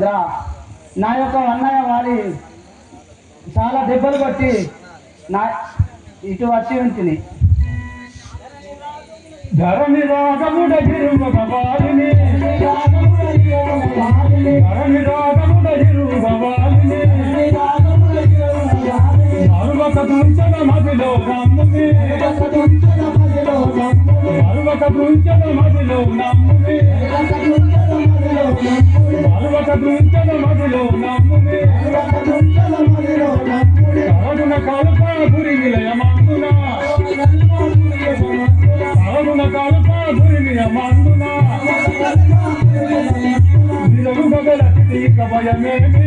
రాఘవ నా యొక్క అన్నయ్య వారి చాలా దెబ్బలు కొట్టి నా ఇటు వచ్చి ఉంటుంది ధరణి రాగముడ గిరువ వాలిని. ధరణి రాగముడ గిరువ మరువక మదిలో నమ్ముని. మరువక మదిలో నమ్ముని. మరువక తుంచన మదిలో నమ్ముని. కరుణ కలుప పురిగిలయ మందున కరుణ కలుప పురిగిల మందున నిలుగగల తీక భయమేమి?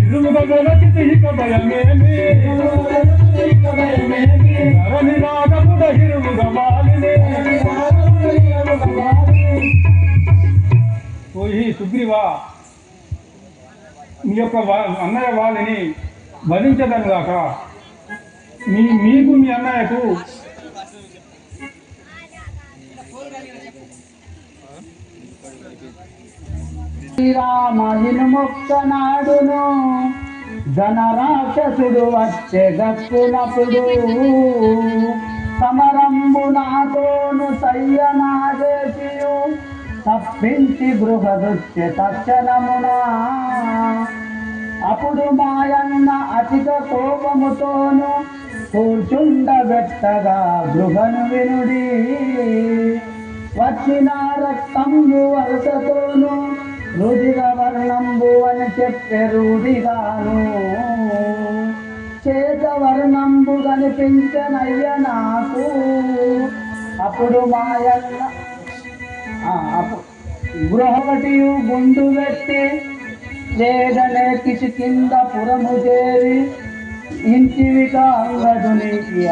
నిలుగగల తీక భయమేమి? ధరణి సుగ్రీవా మీ యొక్క అన్నయ్య వాళ్ళని వధించదని గాక మీ మీకు మీ అన్నయ్యకు శ్రీరామ మొక్క నాడును ధన రాక్షసుడు వచ్చే గప్పునప్పుడు సమరంబునా పెంచి బృహదృత్య తక్షణమునా అప్పుడు మాయన్న అతిక కోపముతోను కూర్చుండబెట్టగా గృహను వినుడి. వచ్చిన రక్తంబు వలసతోను రుదిర వర్ణంబు అని చెప్పే రూఢిగాను చేత వర్ణంబు కనిపించనయ్య నాకు. అప్పుడు మాయన్న అప్పుడు అప్పు- గృహవటియు గుండు పెట్టి వేదనే కిసి కింద పురము చేరి ఇంటివిక అంగదునికి